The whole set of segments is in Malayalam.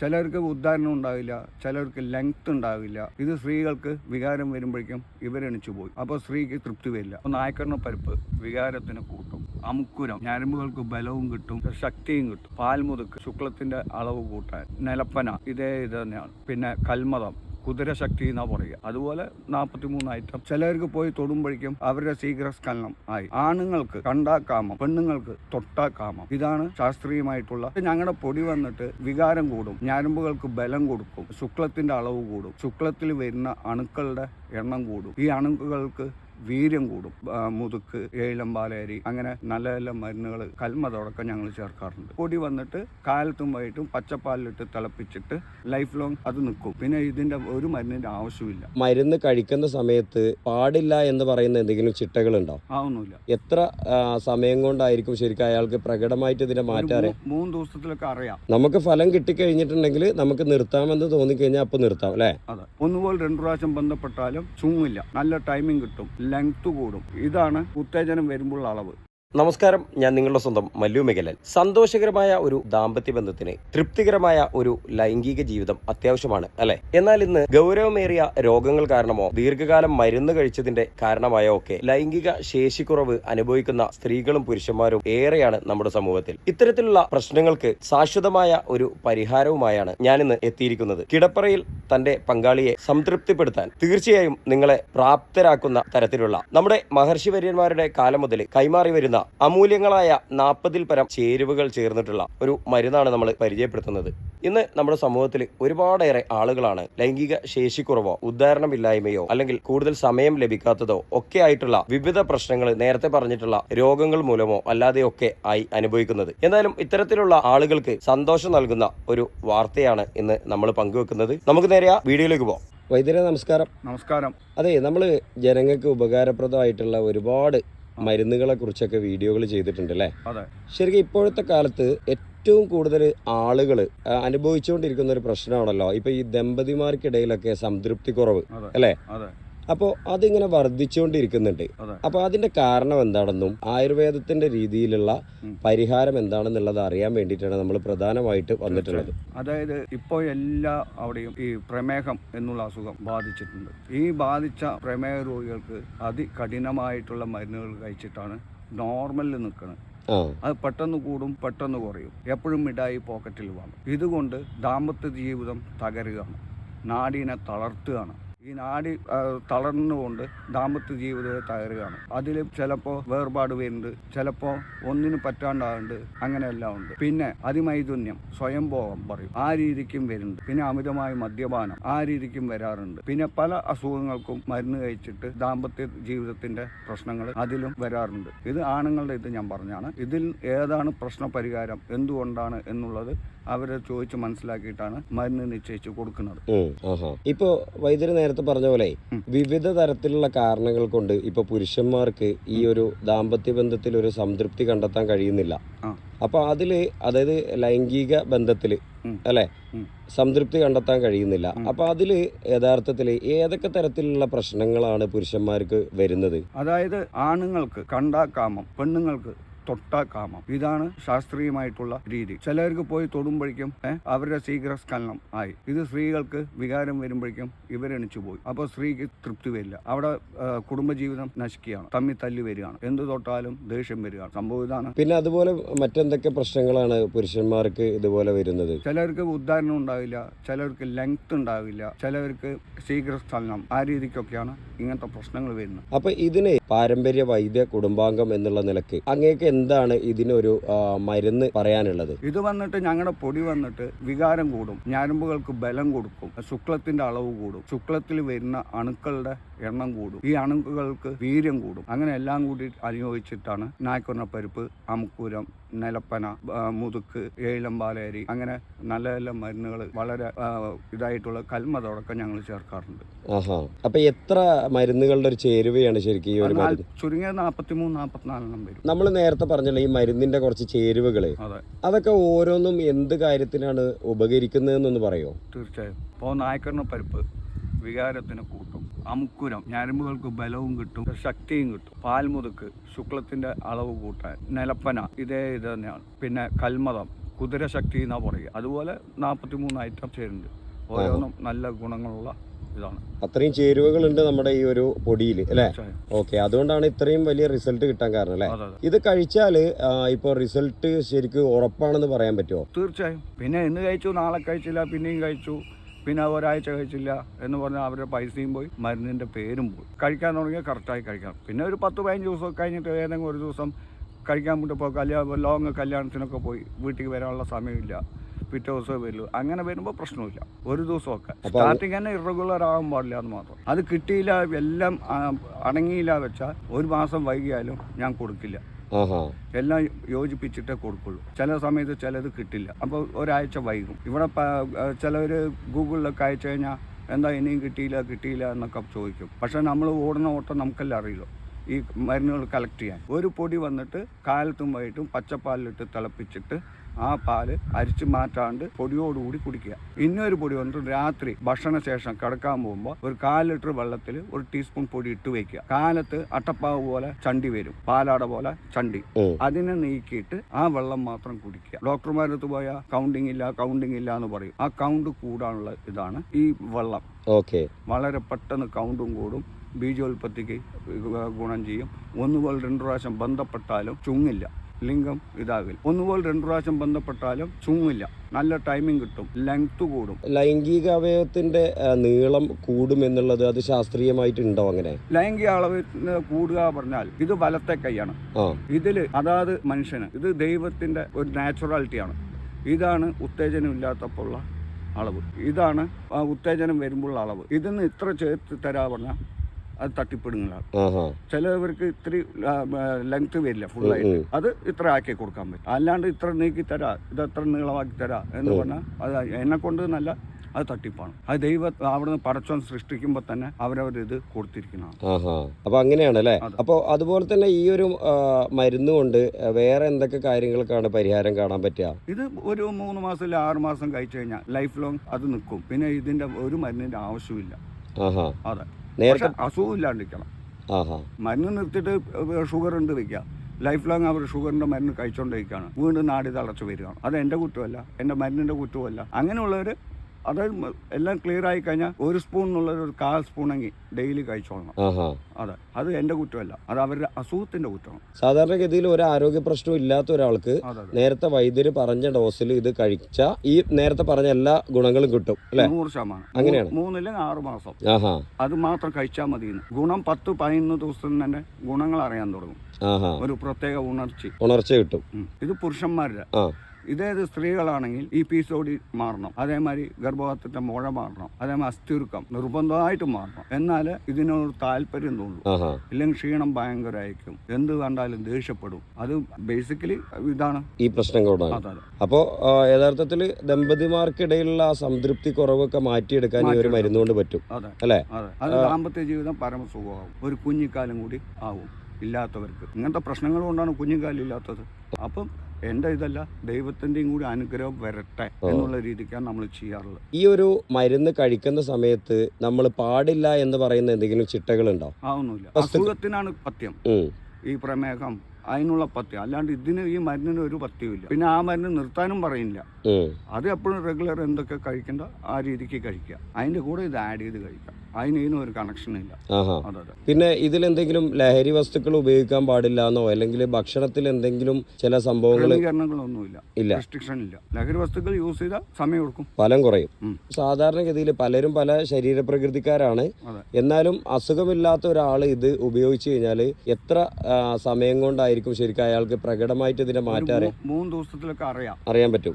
ചിലർക്ക് ഉദ്ധാരണം ഉണ്ടാവില്ല ചിലർക്ക് ലെങ്ത് ഉണ്ടാവില്ല. ഇത് സ്ത്രീകൾക്ക് വികാരം വരുമ്പോഴേക്കും ഇവരെണിച്ചു പോയി. അപ്പോൾ സ്ത്രീക്ക് തൃപ്തി വരില്ല. അപ്പോൾ നായ്ക്കറിന പരിപ്പ് വികാരത്തിന് കൂട്ടും. അമുക്കുരം ഞരമ്പുകൾക്ക് ബലവും കിട്ടും ശക്തിയും കിട്ടും. പാൽമുതുക്ക് ശുക്ലത്തിന്റെ അളവ് കൂട്ടാൻ. നിലപ്പന ഇതേ ഇത് തന്നെയാണ്. പിന്നെ കൽമതം. കുതിരശക്തി എന്നാ പറയുക. അതുപോലെ നാൽപ്പത്തി മൂന്ന് ഐറ്റം ചിലർക്ക് പോയി തൊടുമ്പോഴേക്കും അവരുടെ ശീഘ്രസ്ഖലനം ആയി. ആണുങ്ങൾക്ക് കണ്ടാ കാമം പെണ്ണുങ്ങൾക്ക് തൊട്ടാ കാമം ഇതാണ് ശാസ്ത്രീയമായിട്ടുള്ള. ഞങ്ങളുടെ പൊടി വന്നിട്ട് വികാരം കൂടും. ഞരമ്പുകൾക്ക് ബലം കൊടുക്കും. ശുക്ലത്തിന്റെ അളവ് കൂടും. ശുക്ലത്തിൽ വരുന്ന അണുക്കളുടെ എണ്ണം കൂടും. ഈ അണുക്കൾക്ക് വീര്യം കൂടും. മുതുക്ക് ഏഴിലം പാലേരി അങ്ങനെ നല്ല നല്ല മരുന്നുകൾ കൽമതോടൊക്കെ ഞങ്ങൾ ചേർക്കാറുണ്ട്. പൊടി വന്നിട്ട് കാലത്തും വൈകിട്ടും പച്ചപ്പാലിലിട്ട് തിളപ്പിച്ചിട്ട് ലൈഫ് ലോങ് അത് നിൽക്കും. പിന്നെ ഇതിന്റെ ഒരു മരുന്നിന്റെ ആവശ്യമില്ല മരുന്ന് കഴിക്കുന്ന സമയത്ത് പാടില്ല എന്ന് പറയുന്ന എന്തെങ്കിലും ചിട്ടകളുണ്ടോ? ആവുന്നില്ല എത്ര സമയം കൊണ്ടായിരിക്കും ശരിക്കും അയാൾക്ക് പ്രകടമായിട്ട് ഇതിന്റെ മാറ്റാറ് മാറ്റം അറിയാം മൂന്ന് ദിവസത്തിലൊക്കെ അറിയാം. നമുക്ക് ഫലം കിട്ടിക്കഴിഞ്ഞിട്ടുണ്ടെങ്കിൽ നമുക്ക് നിർത്താമെന്ന് തോന്നിക്കഴിഞ്ഞാൽ അപ്പൊ നിർത്താം അല്ലേ? അതെ. ഒന്നുപോലെ രണ്ടു പ്രാവശ്യം ബന്ധപ്പെട്ടാലും ചൂമില്ല. നല്ല ടൈമിംഗ് കിട്ടും. ലെങ്ത് കൂടും. ഇതാണ് ഉത്തേജനം വരുമ്പോഴുള്ള അളവ്. നമസ്കാരം ഞാൻ നിങ്ങളുടെ സ്വന്തം മല്ലു മേഖലൻ സന്തോഷകരമായ ഒരു ദാമ്പത്യ ബന്ധത്തിന് തൃപ്തികരമായ ഒരു ലൈംഗിക ജീവിതം അത്യാവശ്യമാണ് അല്ലെ? എന്നാൽ ഇന്ന് ഗൗരവമേറിയ രോഗങ്ങൾ കാരണമോ ദീർഘകാലം മരുന്ന് കഴിച്ചതിന്റെ കാരണമായോ ഒക്കെ ലൈംഗിക ശേഷിക്കുറവ് അനുഭവിക്കുന്ന സ്ത്രീകളും പുരുഷന്മാരും ഏറെയാണ് നമ്മുടെ സമൂഹത്തിൽ. ഇത്തരത്തിലുള്ള പ്രശ്നങ്ങൾക്ക് ശാശ്വതമായ ഒരു പരിഹാരവുമായാണ് ഞാനിന്ന് എത്തിയിരിക്കുന്നത്. കിടപ്പറയിൽ തന്റെ പങ്കാളിയെ സംതൃപ്തിപ്പെടുത്താൻ തീർച്ചയായും നിങ്ങളെ പ്രാപ്തരാക്കുന്ന തരത്തിലുള്ള നമ്മുടെ മഹർഷി വര്യന്മാരുടെ കാലം മുതൽ കൈമാറി വരുന്ന അമൂല്യങ്ങളായ നാൽപ്പതിൽ പരം ചേരുവകൾ ചേർന്നിട്ടുള്ള ഒരു മരുന്നാണ് നമ്മൾ പരിചയപ്പെടുത്തുന്നത്. ഇന്ന് നമ്മുടെ സമൂഹത്തിൽ ഒരുപാടേറെ ആളുകളാണ് ലൈംഗിക ശേഷിക്കുറവോ ഉദ്ധാരണമില്ലായ്മയോ അല്ലെങ്കിൽ കൂടുതൽ സമയം ലഭിക്കാത്തതോ ഒക്കെ ആയിട്ടുള്ള വിവിധ പ്രശ്നങ്ങൾ നേരത്തെ പറഞ്ഞിട്ടുള്ള രോഗങ്ങൾ മൂലമോ അല്ലാതെയൊക്കെ ആയി അനുഭവിക്കുന്നത്. എന്തായാലും ഇത്തരത്തിലുള്ള ആളുകൾക്ക് സന്തോഷം നൽകുന്ന ഒരു വാർത്തയാണ് ഇന്ന് നമ്മൾ പങ്കുവെക്കുന്നത്. നമുക്ക് നേരെ ആ വീഡിയോയിലേക്ക് പോകാം വൈദ്യരെ നമസ്കാരം. നമസ്കാരം. അതെ നമ്മൾ ജനങ്ങൾക്ക് ഉപകാരപ്രദമായിട്ടുള്ള ഒരുപാട് മരുന്നുകളെ കുറിച്ചൊക്കെ വീഡിയോകൾ ചെയ്തിട്ടുണ്ട് അല്ലേ ശരിക്കും ഇപ്പോഴത്തെ കാലത്ത് ഏറ്റവും കൂടുതൽ ആളുകൾ അനുഭവിച്ചുകൊണ്ടിരിക്കുന്ന ഒരു പ്രശ്നമാണല്ലോ. ഇപ്പൊ ഈ ദമ്പതിമാർക്കിടയിലൊക്കെ സംതൃപ്തി കുറവ് അല്ലേ? അപ്പോൾ അതിങ്ങനെ വർദ്ധിച്ചുകൊണ്ടിരിക്കുന്നുണ്ട്. അപ്പോൾ അതിന്റെ കാരണം എന്താണെന്നും ആയുർവേദത്തിന്റെ രീതിയിലുള്ള പരിഹാരം എന്താണെന്നുള്ളത് അറിയാൻ വേണ്ടിയിട്ടാണ് നമ്മൾ പ്രധാനമായിട്ട് വന്നിട്ടുള്ളത്. അതായത് ഇപ്പോൾ എല്ലാ അവിടെയും ഈ പ്രമേഹം എന്നുള്ള അസുഖം ബാധിച്ചിട്ടുണ്ട്. ഈ ബാധിച്ച പ്രമേഹ രോഗികൾക്ക് അതികഠിനമായിട്ടുള്ള മരുന്നുകൾ കഴിച്ചിട്ടാണ് നോർമലിൽ നിൽക്കുന്നത് അത് പെട്ടെന്ന് കൂടും പെട്ടെന്ന് കുറയും. എപ്പോഴും മിഠായി പോക്കറ്റിൽ വാങ്ങും. ഇതുകൊണ്ട് ദാമ്പത്യ ജീവിതം തകരുകയാണ്. നാടിനെ തളർത്തുകയാണ്. ഈ നാടി തളർന്നുകൊണ്ട് ദാമ്പത്യ ജീവിതത്തെ തകരുകയാണ്. അതിൽ ചിലപ്പോൾ വേർപാട് വരുന്നുണ്ട് ചിലപ്പോൾ ഒന്നിനും പറ്റാണ്ടാകുന്നുണ്ട് അങ്ങനെയെല്ലാം ഉണ്ട്. പിന്നെ അതിമൈഥുന്യം സ്വയംഭോഗം പറയും. ആ രീതിക്കും വരുന്നുണ്ട്. പിന്നെ അമിതമായ മദ്യപാനം ആ രീതിക്കും വരാറുണ്ട്. പിന്നെ പല അസുഖങ്ങൾക്കും മരുന്ന് കഴിച്ചിട്ട് ദാമ്പത്യ ജീവിതത്തിന്റെ പ്രശ്നങ്ങൾ അതിലും വരാറുണ്ട്. ഇത് ആണുങ്ങളുടെ ഇത് ഞാൻ പറഞ്ഞാണ്. ഇതിൽ ഏതാണ് പ്രശ്ന പരിഹാരം എന്തുകൊണ്ടാണ് എന്നുള്ളത് അവരെ ചോദിച്ച് മനസ്സിലാക്കിയിട്ടാണ് മരുന്ന് നിശ്ചയിച്ച് കൊടുക്കുന്നത്. ഇപ്പോ വൈദ്യര് നേരത്തെ പറഞ്ഞ പോലെ വിവിധ തരത്തിലുള്ള കാരണങ്ങൾ കൊണ്ട് ഇപ്പൊ പുരുഷന്മാർക്ക് ഈ ഒരു ദാമ്പത്യ ബന്ധത്തിൽ ഒരു സംതൃപ്തി കണ്ടെത്താൻ കഴിയുന്നില്ല. അപ്പൊ അതിൽ അതായത് ലൈംഗിക ബന്ധത്തിൽ. അല്ലെ? സംതൃപ്തി കണ്ടെത്താൻ കഴിയുന്നില്ല. അപ്പൊ അതിൽ യഥാർത്ഥത്തിൽ ഏതൊക്കെ തരത്തിലുള്ള പ്രശ്നങ്ങളാണ് പുരുഷന്മാർക്ക് വരുന്നത്? അതായത് ആണുങ്ങൾക്ക് കണ്ടാക്കാമം പെണ്ണുങ്ങൾക്ക് തൊട്ടാ കാമം. ഇതാണ് ശാസ്ത്രീയമായിട്ടുള്ള രീതി. ചിലർക്ക് പോയി തൊടുമ്പോഴേക്കും അവരുടെ ശീഘ്രസ്ഖലനം ആയി. ഇത് സ്ത്രീകൾക്ക് വികാരം വരുമ്പോഴേക്കും ഇവരെണിച്ചു പോയി. അപ്പോൾ സ്ത്രീക്ക് തൃപ്തി വരില്ല. അവിടെ കുടുംബജീവിതം നശിക്കുകയാണ്. തമ്മി തല്ലി വരികയാണ്. എന്ത് തൊട്ടാലും ദേഷ്യം വരികയാണ്. സംഭവം ഇതാണ്. പിന്നെ അതുപോലെ മറ്റെന്തൊക്കെ പ്രശ്നങ്ങളാണ് പുരുഷന്മാർക്ക് ഇതുപോലെ വരുന്നത്? ചിലർക്ക് ഉദ്ധാരണം ഉണ്ടാവില്ല. ചിലർക്ക് ലെങ്ത് ഉണ്ടാവില്ല. ചിലർക്ക് ശീഘ്രസ്ഥലനം ആ രീതിക്കൊക്കെയാണ് ഇങ്ങനത്തെ പ്രശ്നങ്ങൾ വരുന്നത്. അപ്പൊ ഇതിന് പാരമ്പര്യ വൈദ്യ കുടുംബാംഗം എന്നുള്ള നിലയ്ക്ക് അങ്ങേക്ക് എന്താണ് ഇതിനൊരു മരുന്ന് പറയാനുള്ളത്? ഇത് വന്നിട്ട് ഞങ്ങളുടെ പൊടി വന്നിട്ട് വികാരം കൂടും. ഞരമ്പുകൾക്ക് ബലം കൊടുക്കും. ശുക്ലത്തിന്റെ അളവ് കൂടും. ശുക്ലത്തിൽ വരുന്ന അണുക്കളുടെ എണ്ണം കൂടും. ഈ അണുക്കൾക്ക് വീര്യം കൂടും. അങ്ങനെ എല്ലാം കൂടി അനുയോഗിച്ചിട്ടാണ് നായ്ക്കൊന്ന പരിപ്പ് അമുക്കൂരം നിലപ്പന മുതുക്ക് ഏഴംപാലരി അങ്ങനെ നല്ല നല്ല മരുന്നുകൾ വളരെ ഇതായിട്ടുള്ള കൽമതോടൊക്കെ ഞങ്ങൾ ചേർക്കാറുണ്ട്. അപ്പൊ എത്ര മരുന്നുകളുടെ ഒരു ചേരുവയാണ് ശരിക്കും ചുരുങ്ങിയ നാൽപ്പത്തിമൂന്ന് നാൽപ്പത്തിനാലെണ്ണം വരും. നമ്മൾ നേരത്തെ പറഞ്ഞല്ലോ ഈ മരുന്നിന്റെ കുറച്ച് ചേരുവകൾ. അതൊക്കെ ഓരോന്നും എന്ത് കാര്യത്തിനാണ് ഉപകരിക്കുന്നതെന്നൊന്ന് പറയോ? തീർച്ചയായും. ഇപ്പോൾ നായ്ക്കറിന് പരിപ്പ് വികാരത്തിന് കൂട്ടും. അമുക്കുരം ഞരമ്പുകൾക്ക് ബലവും കിട്ടും ശക്തിയും കിട്ടും. പാൽമുതുക്ക് ശുക്ലത്തിന്റെ അളവ് കൂട്ടാൻ. നിലപ്പന ഇതേ ഇത് തന്നെയാണ്. പിന്നെ കൽമതം കുതിരശക്തി എന്നാ പറയുക. അതുപോലെ നാൽപ്പത്തി മൂന്ന് ഐറ്റം ചേരുന്നുണ്ട് ഓരോന്നും നല്ല ഗുണങ്ങളുള്ള ഇതാണ്. അത്രയും ചേരുവകളുണ്ട് നമ്മുടെ ഈ ഒരു പൊടിയിൽ അല്ലേ. ഓക്കെ അതുകൊണ്ടാണ് ഇത്രയും വലിയ റിസൾട്ട് കിട്ടാൻ കാരണം അല്ലേ? ഇത് കഴിച്ചാൽ ഇപ്പോൾ റിസൾട്ട് ശരിക്കും ഉറപ്പാണെന്ന് പറയാൻ പറ്റുമോ? തീർച്ചയായും. പിന്നെ ഇന്ന് കഴിച്ചു നാളെ കഴിച്ചില്ല പിന്നെയും കഴിച്ചു പിന്നെ ഒരാഴ്ച കഴിച്ചില്ല എന്ന് പറഞ്ഞാൽ അവരുടെ പൈസയും പോയി മരുന്നിന്റെ പേരും പോയി. കഴിക്കാൻ തുടങ്ങിയാൽ കറക്റ്റായി കഴിക്കാം പിന്നെ ഒരു പത്ത് പതിനഞ്ച് ദിവസം കഴിഞ്ഞിട്ട് ഏതെങ്കിലും ഒരു ദിവസം കഴിക്കാൻ വിട്ടപ്പോൾ കല്യാണം ലോങ് കല്യാണത്തിനൊക്കെ പോയി വീട്ടിൽ വരാനുള്ള സമയമില്ല. പിറ്റേ ദിവസമേ വരുള്ളൂ. അങ്ങനെ വരുമ്പോൾ പ്രശ്നമില്ല. ഒരു ദിവസമൊക്കെ. സ്റ്റാർട്ടിങ് തന്നെ ഇറഗുലർ ആകാൻ പാടില്ല എന്ന് മാത്രം. അത് കിട്ടിയില്ല എല്ലാം അടങ്ങിയില്ല വെച്ചാൽ ഒരു മാസം വൈകിയാലും ഞാൻ കൊടുക്കില്ല. എല്ലാം യോജിപ്പിച്ചിട്ടേ കൊടുക്കുള്ളൂ. ചില സമയത്ത് ചിലത് കിട്ടില്ല. അപ്പോൾ ഒരാഴ്ച വൈകും. ഇവിടെ ചിലവർ ഗൂഗിളിലൊക്കെ അയച്ചു കഴിഞ്ഞാൽ എന്താ ഇനിയും കിട്ടിയില്ല കിട്ടിയില്ല എന്നൊക്കെ ചോദിക്കും. പക്ഷെ നമ്മൾ ഓടുന്ന ഓട്ടം നമുക്കെല്ലാം അറിയില്ല. ഈ മരുന്നുകൾ കളക്ട് ചെയ്യാൻ. ഒരു പൊടി വന്നിട്ട് കാലത്തും വൈകിട്ടും പച്ചപ്പാലിലിട്ട് തിളപ്പിച്ചിട്ട് ആ പാൽ അരിച്ചു മാറ്റാണ്ട് പൊടിയോടുകൂടി കുടിക്കുക. ഇന്നൊരു പൊടി വന്നിട്ട് രാത്രി ഭക്ഷണശേഷം കിടക്കാൻ പോകുമ്പോൾ ഒരു കാൽ ലിറ്റർ വെള്ളത്തിൽ ഒരു ടീസ്പൂൺ പൊടി ഇട്ട് വെക്കുക. കാലത്ത് അട്ടപ്പാവ് പോലെ ചണ്ടി വരും. പാലാട പോലെ ചണ്ടി. അതിനെ നീക്കിയിട്ട് ആ വെള്ളം മാത്രം കുടിക്കുക. ഡോക്ടർമാരുടെ അടുത്ത് പോയാൽ കൗണ്ടിങ് ഇല്ല കൗണ്ടിങ് ഇല്ല എന്ന് പറയും. ആ കൗണ്ട് കൂടാനുള്ള ഇതാണ് ഈ വെള്ളം. ഓക്കെ. വളരെ പെട്ടെന്ന് കൗണ്ടും കൂടും. ബീജോൽപത്തിക്ക് ഗുണം ചെയ്യും. ഒന്നുപോലെ രണ്ടു പ്രാവശ്യം ബന്ധപ്പെട്ടാലും ചുങ്ങില്ല. ലിംഗം ഇതാകില്ല ഒന്നുപോലെ രണ്ടു പ്രാവശ്യം ബന്ധപ്പെട്ടാലും ചുങ്ങില്ല നല്ല ടൈമിംഗ് കിട്ടും. ലെങ്ത് കൂടും. ലൈംഗിക അവയവത്തിന്റെ നീളം കൂടും എന്നുള്ളത് അത് ശാസ്ത്രീയമായിട്ട് ഉണ്ടോ അങ്ങനെ? ലൈംഗിക അളവ് കൂടുക പറഞ്ഞാൽ ഇത് വലത്തെ കൈയാണ്. ഇതിൽ അതാത് മനുഷ്യന് ഇത് ദൈവത്തിന്റെ ഒരു നാച്ചുറാലിറ്റിയാണ് ഇതാണ് ഉത്തേജനം ഇല്ലാത്തപ്പോഴുള്ള അളവ്. ഇതാണ് ഉത്തേജനം വരുമ്പോഴുള്ള അളവ്. ഇതിന് ഇത്ര ചേർത്ത് തരാ പറഞ്ഞാൽ അത് തട്ടിപ്പിടുന്നതാണ്. ചിലവർക്ക് ഇത്ര ലെങ്ത് വരില്ല ഫുൾ ഫുള്ളായിട്ട് അത് ഇത്ര ആക്കി കൊടുക്കാൻ പറ്റും. അല്ലാണ്ട് ഇത്ര നീക്കി തരാ ഇത് എത്ര നീളമാക്കി തരാ എന്ന്. പറഞ്ഞാൽ അത് എന്നെ കൊണ്ട് നല്ല അത് തട്ടിപ്പാണ്. അത് ദൈവ അവിടുന്ന് പടച്ചോൻ സൃഷ്ടിക്കുമ്പോൾ തന്നെ അവരവരിത് കൊടുത്തിരിക്കുന്നതാണ്. അപ്പൊ അങ്ങനെയാണ് അല്ലേ. അപ്പോൾ അതുപോലെ തന്നെ ഈ ഒരു മരുന്ന് കൊണ്ട് വേറെ എന്തൊക്കെ കാര്യങ്ങൾക്കാണ് പരിഹാരം കാണാൻ പറ്റുക? ഇത് ഒരു മൂന്ന് മാസം ഇല്ല ആറ് മാസം കഴിച്ചു കഴിഞ്ഞാൽ ലൈഫ് ലോങ് അത് നിൽക്കും. പിന്നെ ഇതിന്റെ ഒരു മരുന്നിന്റെ ആവശ്യമില്ല. അതെ. നേരത്തെ അസുഖം ഇല്ലാണ്ടിരിക്കണം. മരുന്ന് നിർത്തിയിട്ട് ഷുഗർ ഉണ്ട് വെക്കുക ലൈഫ് ലോങ് അവർ ഷുഗറിന്റെ മരുന്ന് കഴിച്ചുകൊണ്ടിരിക്കുകയാണ് വീണ്ടും നാടി തളച്ചു വരികയാണ്. അത് എന്റെ കുറ്റമല്ല. എന്റെ മരുന്നിന്റെ കുറ്റമല്ല. അങ്ങനെയുള്ളവർ അത് എല്ലാം ക്ലിയർ ആയി കഴിഞ്ഞാൽ ഒരു സ്പൂൺ ഉള്ള ഒരു കാൽ സ്പൂണെങ്കിൽ ഡെയിലി കഴിച്ചോളണം. അതെ. അത് എന്റെ കുറ്റമല്ല. അത് അവരുടെ അസുഖത്തിന്റെ കുറ്റമാണ്. സാധാരണഗതിയിൽ ഒരു ആരോഗ്യ പ്രശ്നവും ഇല്ലാത്ത ഒരാൾക്ക് നേരത്തെ വൈദ്യര് പറഞ്ഞ ഡോസിൽ ഇത് കഴിച്ച ഈ നേരത്തെ പറഞ്ഞ എല്ലാ ഗുണങ്ങളും കിട്ടും അല്ലേ? നൂറ് ശതമാനം. അങ്ങനെയാണ്. മൂന്നില്ലെങ്കിൽ ആറ് മാസം. അത് മാത്രം കഴിച്ചാൽ മതി ഗുണം പത്ത് പതിനൊന്ന് ദിവസം തന്നെ ഗുണങ്ങൾ അറിയാൻ തുടങ്ങും. ഒരു പ്രത്യേക ഉണർച്ച. ഉണർച്ച കിട്ടും. ഇത് പുരുഷന്മാരുടെ ഇതേത് സ്ത്രീകളാണെങ്കിൽ ഈ പി സോഡി ഒടി മാറണം. അതേമാതിരി ഗർഭപാത്രത്തിന്റെ മുഴ മാറണം. അതേമാതിരി അസ്ഥിരുക്കം നിർബന്ധമായിട്ട് മാറണം. എന്നാൽ ഇതിനൊരു താല്പര്യം തോന്നും ഇല്ലെങ്കിൽ ക്ഷീണം ഭയങ്കരമായിരിക്കും എന്ത് കണ്ടാലും ദേഷ്യപ്പെടും. അത് ബേസിക്കലി ഇതാണ്. ഈ പ്രശ്നം കൊണ്ടാണ്. അപ്പോൾ യഥാർത്ഥത്തിൽ ദമ്പതിമാർക്കിടയിലുള്ള സംതൃപ്തി കുറവൊക്കെ മാറ്റിയെടുക്കാൻ ഈ ഒരു മരുന്ന് കൊണ്ട് പറ്റും. അതെ അല്ലേ? അതെ. അത് ദാമ്പത്യ ജീവിതം പരമസുഖമാകും ഒരു കുഞ്ഞിക്കാലം കൂടി ആവും ഇല്ലാത്തവർക്ക്. ഇങ്ങനത്തെ പ്രശ്നങ്ങൾ കൊണ്ടാണ് കുഞ്ഞിക്കാലം ഇല്ലാത്തത്. അപ്പം എന്റെ ഇതല്ല ദൈവത്തിന്റെയും കൂടി അനുഗ്രഹം വരട്ടെ എന്നുള്ള രീതിക്കാണ് നമ്മൾ ചെയ്യാറുള്ളത്. ഈ ഒരു മരുന്ന് കഴിക്കുന്ന സമയത്ത് നമ്മൾ പാടില്ല എന്ന് പറയുന്ന എന്തെങ്കിലും ചിട്ടകളുണ്ടോ? ആവുന്നില്ല അസുഖത്തിനാണ് പത്യം ഈ പ്രമേഹം അതിനുള്ള പത്തി അല്ലാണ്ട് ഇതിന് ഈ മരുന്നിന് ഒരു പഥ്യമില്ല പിന്നെ ആ മരുന്ന് നിർത്താനും പറയില്ല അത് എപ്പോഴും റെഗുലർ എന്തൊക്കെ കഴിക്കണ്ട ആ രീതിക്ക് കഴിക്കുക. അതിന്റെ കൂടെ ഇത് ആഡ് ചെയ്ത് കഴിക്കാം അതിന് ഒരു കണക്ഷൻ ഇല്ല. അതെ പിന്നെ ഇതിൽ എന്തെങ്കിലും ലഹരി വസ്തുക്കൾ ഉപയോഗിക്കാൻ പാടില്ല എന്നോ അല്ലെങ്കിൽ ഭക്ഷണത്തിൽ എന്തെങ്കിലും ചില സംഭവങ്ങൾ ക്രമീകരണങ്ങളൊന്നുമില്ല. ഇല്ല. റെസ്ട്രിക്ഷൻ ഇല്ല. ലഹരി വസ്തുക്കൾ യൂസ് ചെയ്താൽ സമയം കൊടുക്കും ഫലം കുറയും. സാധാരണഗതിയിൽ പലരും പല ശരീരപ്രകൃതിക്കാരാണ്. അതെ. എന്നാലും അസുഖമില്ലാത്ത ഒരാൾ ഇത് ഉപയോഗിച്ചു കഴിഞ്ഞാൽ എത്ര സമയം സമയം കൊണ്ടായിരിക്കും ശരിക്കും അയാൾക്ക് പ്രകടമായിട്ട് ഇതിന്റെ മാറ്റാറ്? മാറ്റം മൂന്ന് ദിവസത്തിലൊക്കെ അറിയാം. അറിയാൻ പറ്റും.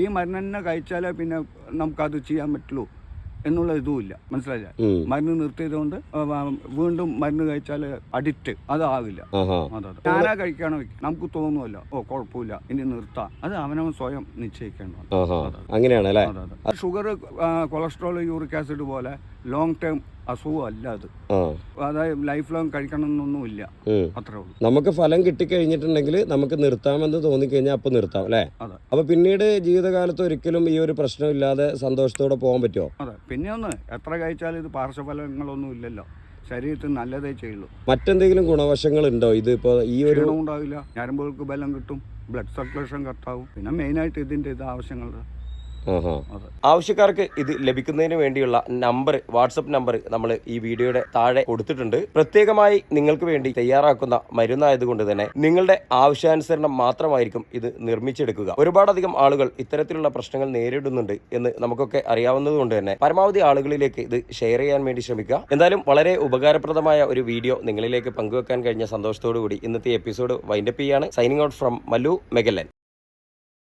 ഈ മരുന്ന് തന്നെ കഴിച്ചാലേ പിന്നെ നമുക്കത് ചെയ്യാൻ പറ്റുള്ളൂ എന്നുള്ള ഇതുമില്ല മനസ്സിലായില്ല. മരുന്ന് നിർത്തിയതുകൊണ്ട് വീണ്ടും മരുന്ന് കഴിച്ചാൽ അഡിക്റ്റ് അതാവില്ല. ആവില്ല അതെ അതെ. ഞാനാ കഴിക്കണോ നമുക്ക് തോന്നുമല്ലോ ഓ കുഴപ്പമില്ല. ഇനി നിർത്താം. അത് അവനവൻ സ്വയം നിശ്ചയിക്കേണ്ടതാണ്. ആഹാ. അങ്ങനെയാണ് ഷുഗർ കൊളസ്ട്രോൾ യൂറിക് ആസിഡ് പോലെ ലോങ് ടേം അസുഖമല്ല അത്. അതായത് ലൈഫ് ലോങ് കഴിക്കണം എന്നൊന്നുമില്ല. അത്രേ ഉള്ളൂ. നമുക്ക് ഫലം കിട്ടിക്കഴിഞ്ഞിട്ടുണ്ടെങ്കിൽ നമുക്ക് നിർത്താമെന്ന് തോന്നിക്കഴിഞ്ഞാൽ അപ്പോൾ നിർത്താം അല്ലേ? അപ്പൊ പിന്നീട് ജീവിതകാലത്ത് ഒരിക്കലും ഈ ഒരു പ്രശ്നം ഇല്ലാതെ സന്തോഷത്തോടെ പോകാൻ പറ്റുമോ? അതെ. പിന്നെ ഒന്ന് എത്ര കഴിച്ചാലും ഇത് പാർശ്വഫലങ്ങളൊന്നും ഇല്ലല്ലോ. ശരീരത്തിന് നല്ലതേ ചെയ്യുള്ളൂ. മറ്റെന്തെങ്കിലും ഗുണവശങ്ങൾ ഉണ്ടോ ഇത് ഇപ്പൊ ഈ ഒരു ഗുണമുണ്ടാവില്ല ഉണ്ടാവില്ല. ഞരമ്പുകൾക്ക് ബലം കിട്ടും. ബ്ലഡ് സർക്കുലേഷൻ കട്ടാവും. പിന്നെ മെയിനായിട്ട് ഇതിന്റെ ഇത്. അതെ ആവശ്യക്കാർക്ക് ഇത് ലഭിക്കുന്നതിന് വേണ്ടിയുള്ള നമ്പർ വാട്സപ്പ് നമ്പർ നമ്മൾ ഈ വീഡിയോയുടെ താഴെ കൊടുത്തിട്ടുണ്ട്. പ്രത്യേകമായി നിങ്ങൾക്ക് വേണ്ടി തയ്യാറാക്കുന്ന മരുന്നായതുകൊണ്ട് തന്നെ നിങ്ങളുടെ ആവശ്യാനുസരണം മാത്രമായിരിക്കും ഇത് നിർമ്മിച്ചെടുക്കുക. ഒരുപാടധികം ആളുകൾ ഇത്തരത്തിലുള്ള പ്രശ്നങ്ങൾ നേരിടുന്നുണ്ട് എന്ന് നമുക്കൊക്കെ അറിയാവുന്നത് കൊണ്ട് തന്നെ പരമാവധി ആളുകളിലേക്ക് ഇത് ഷെയർ ചെയ്യാൻ വേണ്ടി ശ്രമിക്കുക. എന്തായാലും വളരെ ഉപകാരപ്രദമായ ഒരു വീഡിയോ നിങ്ങളിലേക്ക് പങ്കുവെക്കാൻ കഴിഞ്ഞ സന്തോഷത്തോടു കൂടി ഇന്നത്തെ എപ്പിസോഡ് വൈൻഡപ്പ് ചെയ്യാണ്. Signing out from Mallu Magellan